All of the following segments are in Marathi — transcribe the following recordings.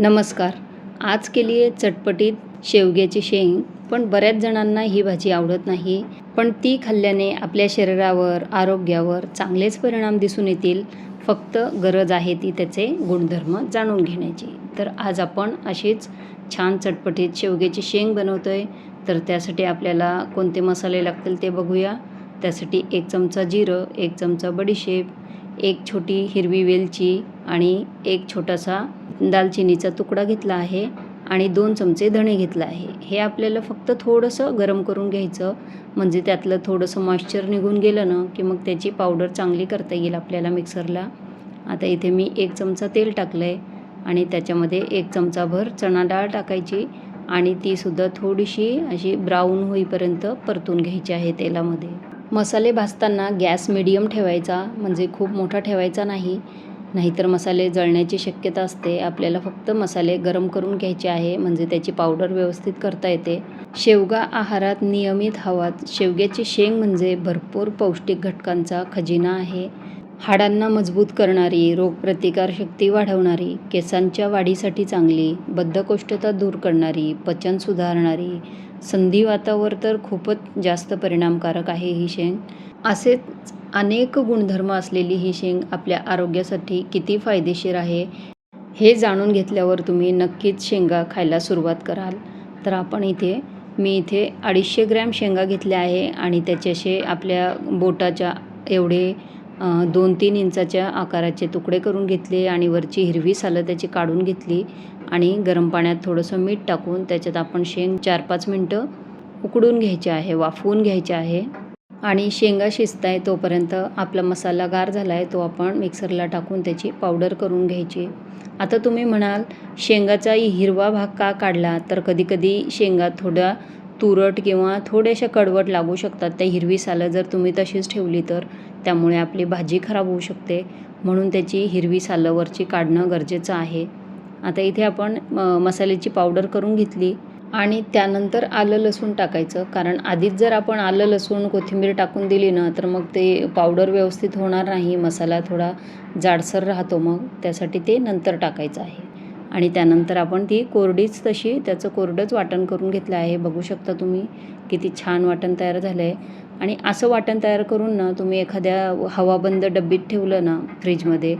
नमस्कार. आज केली आहे चटपटीत शेवग्याची शेंग पण बऱ्याच जणांना ही भाजी आवडत नाही. पण ती खाल्ल्याने आपल्या शरीरावर आरोग्यावर चांगलेच परिणाम दिसून येतील. फक्त गरज आहे ती त्याचे गुणधर्म जाणून घेण्याची. तर आज आपण अशीच छान चटपटीत शेवग्याची शेंग बनवतो आहे तर त्यासाठी आपल्याला कोणते मसाले लागतील ते बघूया. त्यासाठी एक चमचा जिरं एक चमचा बडीशेप एक छोटी हिरवी वेलची आणि एक छोटासा दालचिनीचा तुकडा घेतला आहे आणि दोन चमचे धणे घेतला आहे. हे आपल्याला फक्त थोडंसं गरम करून घ्यायचं म्हणजे त्यातलं थोडंसं मॉइश्चर निघून गेलं ना की मग त्याची पावडर चांगली करता येईल आपल्याला मिक्सरला आता इथे मी एक चमचा तेल टाकलं आहे आणि त्याच्यामध्ये एक चमचाभर चणा डाळ टाकायची आणि तीसुद्धा थोडीशी अशी ब्राऊन होईपर्यंत परतून घ्यायची आहे तेलामध्ये. मसाले भाजताना गॅस मिडियम ठेवायचा म्हणजे खूप मोठा ठेवायचा नाही. नाहीतर मसाले जळण्याची शक्यता असते. आपल्याला फक्त मसाले गरम करून घ्यायचे आहे म्हणजे त्याची पावडर व्यवस्थित करता येते. शेवगा आहारात नियमित हवात शेवग्याची शेंग म्हणजे भरपूर पौष्टिक घटकांचा खजिना आहे. हाडांना मजबूत करणारी रोगप्रतिकारशक्ती वाढवणारी केसांच्या वाढीसाठी चांगली बद्धकोष्ठता दूर करणारी पचन सुधारणारी संधिवातावर तर खूपच जास्त परिणामकारक आहे ही शेंग. असेच अनेक गुणधर्म असलेली ही शेंग आपल्या आरोग्यासाठी किती फायदेशीर आहे हे जाणून घेतल्यावर तुम्ही नक्कीच शेंगा खायला सुरुवात कराल. तर आपण इथे मी इथे अडीचशे ग्रॅम शेंगा घेतल्या आहे आणि त्याच्याशी आपल्या बोटाच्या एवढे दोन तीन इंचाच्या आकाराचे तुकडे करून घेतले आणि वरची हिरवी सालं त्याची काढून घेतली आणि गरम पाण्यात थोडंसं मीठ टाकून त्याच्यात आपण शेंग चार पाच मिनटं उकडून घ्यायचे आहे वाफवून घ्यायचे आहे. आणि शेंगा शिजत आहे तोपर्यंत आपला मसाला गार झाला आहे तो आपण मिक्सरला टाकून त्याची पावडर करून घ्यायची. आता तुम्ही म्हणाल शेंगाचा हिरवा भाग का काढला? तर कधीकधी शेंगा थोड्या तुरट किंवा थोड्याशा कडवट लागू शकतात. त्या हिरवी सालं जर तुम्ही तशीच ठेवली तर त्यामुळे आपली भाजी खराब होऊ शकते. म्हणून त्याची हिरवी सालंवरची काढणं गरजेचं आहे. आता इथे आपण मसाल्याची पावडर करून घेतली. आणि त्यानंतर आलं लसूण टाकायचं. कारण आधीच जर आपण आलं लसूण कोथिंबीर टाकून दिली ना तर मग ते पावडर व्यवस्थित होणार नाही. मसाला थोडा जाडसर राहतो मग. त्यासाठी ते नंतर टाकायचं आहे. आणि त्यानंतर आपण ती कोरडीच तशी त्याचं कोरडंच वाटण करून घेतलं आहे. बघू शकता तुम्ही किती छान वाटण तयार झालं आहे आणि असं वाटण तयार करून ना तुम्ही एखाद्या हवाबंद डब्बीत ठेवलं ना फ्रीजमध्ये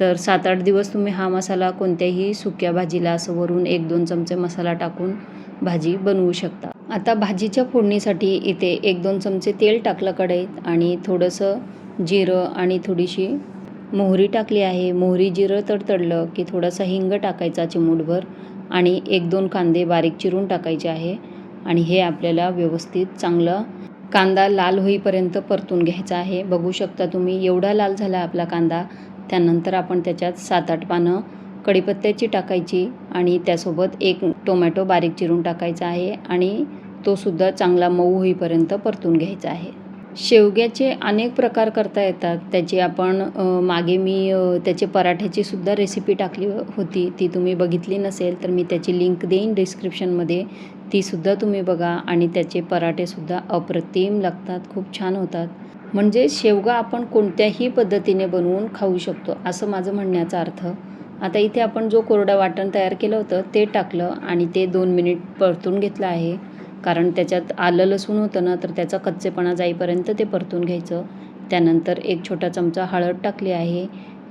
तर सात आठ दिवस तुम्ही हा मसाला कोणत्याही सुक्या भाजीला असं वरून एक दोन चमचे मसाला टाकून भाजी बनवू शकता. आता भाजीच्या फोडणीसाठी इथे एक दोन चमचे तेल टाकलं कढईत आणि थोडंसं जिरं आणि थोडीशी मोहरी टाकली आहे. मोहरी जिरं तडतडलं की थोडासा हिंग टाकायचा चिमूटभर आणि एक दोन कांदे बारीक चिरून टाकायचे आहे आणि हे आपल्याला व्यवस्थित चांगलं कांदा लाल होईपर्यंत परतून घ्यायचा आहे. बघू शकता तुम्ही एवढा लाल झाला आपला कांदा त्यानंतर आपण त्याच्यात सात आठ पानं कढीपत्त्याची टाकायची आणि त्यासोबत एक टोमॅटो बारीक चिरून टाकायचा आहे आणि तो सुद्धा चांगला मऊ होईपर्यंत परतून घ्यायचा आहे. शेवग्याचे अनेक प्रकार करता येतात. त्याची आपण मागे मी त्याचे पराठ्याची सुद्धा रेसिपी टाकली होती. ती तुम्ही बघितली नसेल तर मी त्याची लिंक देईन डिस्क्रिप्शनमध्ये तीसुद्धा तुम्ही बघा आणि त्याचे पराठेसुद्धा अप्रतिम लागतात. खूप छान होतात. म्हणजे शेवगा आपण कोणत्याही पद्धतीने बनवून खाऊ शकतो असं माझं म्हणण्याचा अर्थ. आता इथे आपण जो कोरडा वाटण तयार केलं होतं ते टाकलं आणि ते दोन मिनिट परतून घेतलं आहे. कारण त्याच्यात आलं लसूण होतं ना तर त्याचा कच्चेपणा जाईपर्यंत ते परतून घ्यायचं. त्यानंतर एक छोटा चमचा हळद टाकली आहे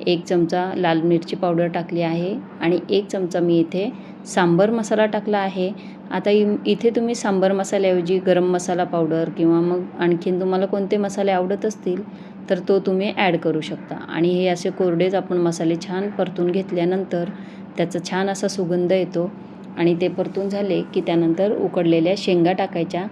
एक चमचा लाल मिरची पावडर टाकली आहे आणि एक चमचा मी इथे सांबर मसाला टाकला आहे. आता इथे तुम्ही सांबर मसाल्याऐवजी गरम मसाला पावडर किंवा मग आणखीन तुम्हाला कोणते मसाले आवडत असतील तर तो तुम्ही ॲड करू शकता. आणि हे असे कोरडेच आपण मसाले छान परतून घेतल्यानंतर त्याचा छान असा सुगंध येतो आणि ते परतून झाले की त्यानंतर उकडलेल्या शेंगा टाकायच्या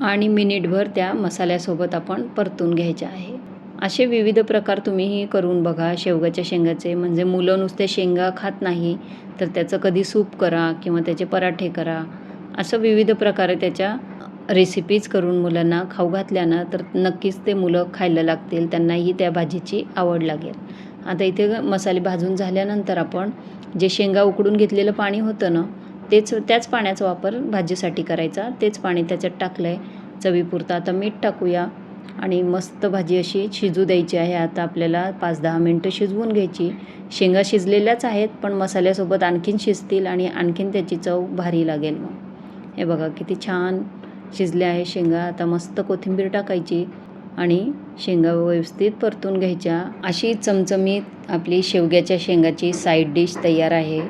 आणि मिनिटभर त्या मसाल्यासोबत आपण परतून घ्यायच्या आहे. असे विविध प्रकार तुम्हीही करून बघा. शेवगाच्या शेंगाचे म्हणजे मुलं नुसते शेंगा खात नाही तर त्याचं कधी सूप करा किंवा त्याचे पराठे करा. असं विविध प्रकारे त्याच्या रेसिपीज करून मुलांना खाऊ घातल्या ना तर नक्कीच ते मुलं खायला लागतील. त्यांनाही त्या भाजीची आवड लागेल. आता इथे मसाले भाजून झाल्यानंतर आपण जे शेंगा उकडून घेतलेलं पाणी होतं ना तेच त्याच पाण्याचा वापर भाजीसाठी करायचा. तेच पाणी त्याच्यात टाकलं आहे चवीपुरतं आता मीठ टाकूया. आणि मस्त भाजी अशी शिजू द्यायची आहे. आता आपल्याला पाच दहा मिनटं शिजवून घ्यायची. शेंगा शिजलेल्याच आहेत पण मसाल्यासोबत आणखीन शिजतील आणि आणखीन त्याची चव भारी लागेल मग. हे बघा किती छान शिजले आहे शेंगा. आता मस्त कोथिंबीर टाकायची आणि शेंगा व्यवस्थित परतून घ्यायच्या. अशी चमचमीत आपली शेवग्याच्या शेंगाची साईड डिश तयार आहे.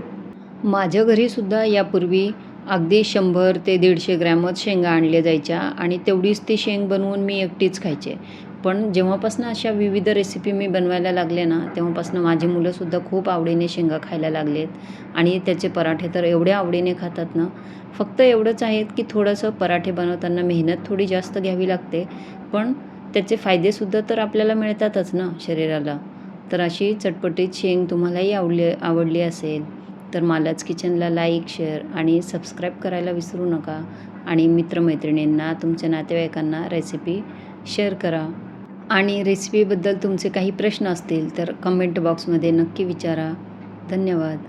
माझ्या घरीसुद्धा यापूर्वी अगदी शंभर ते दीडशे ग्रॅमच शेंगा आणल्या जायच्या आणि तेवढीच ती शेंग बनवून मी एकटीच खायचे. पण जेव्हापासून अशा विविध रेसिपी मी बनवायला लागले ना तेव्हापासून माझी मुलंसुद्धा खूप आवडीने शेंगा खायला लागलेत. आणि त्याचे पराठे तर एवढ्या आवडीने खातात ना. फक्त एवढंच आहेत की थोडंसं पराठे बनवताना मेहनत थोडी जास्त घ्यावी लागते. पण त्याचे फायदेसुद्धा तर आपल्याला मिळतातच ना शरीराला. तर अशी चटपटीत शेंग तुम्हालाही आवडली आवडली असेल. तर मालाच किचनला लाईक शेअर आणि सबस्क्राईब करायला विसरू नका आणि मित्रमैत्रिणींना तुमच्या नातेवाईकांना रेसिपी शेअर करा. आणि रेसिपीबद्दल तुमचे काही प्रश्न असतील तर कमेंट बॉक्समध्ये नक्की विचारा. धन्यवाद.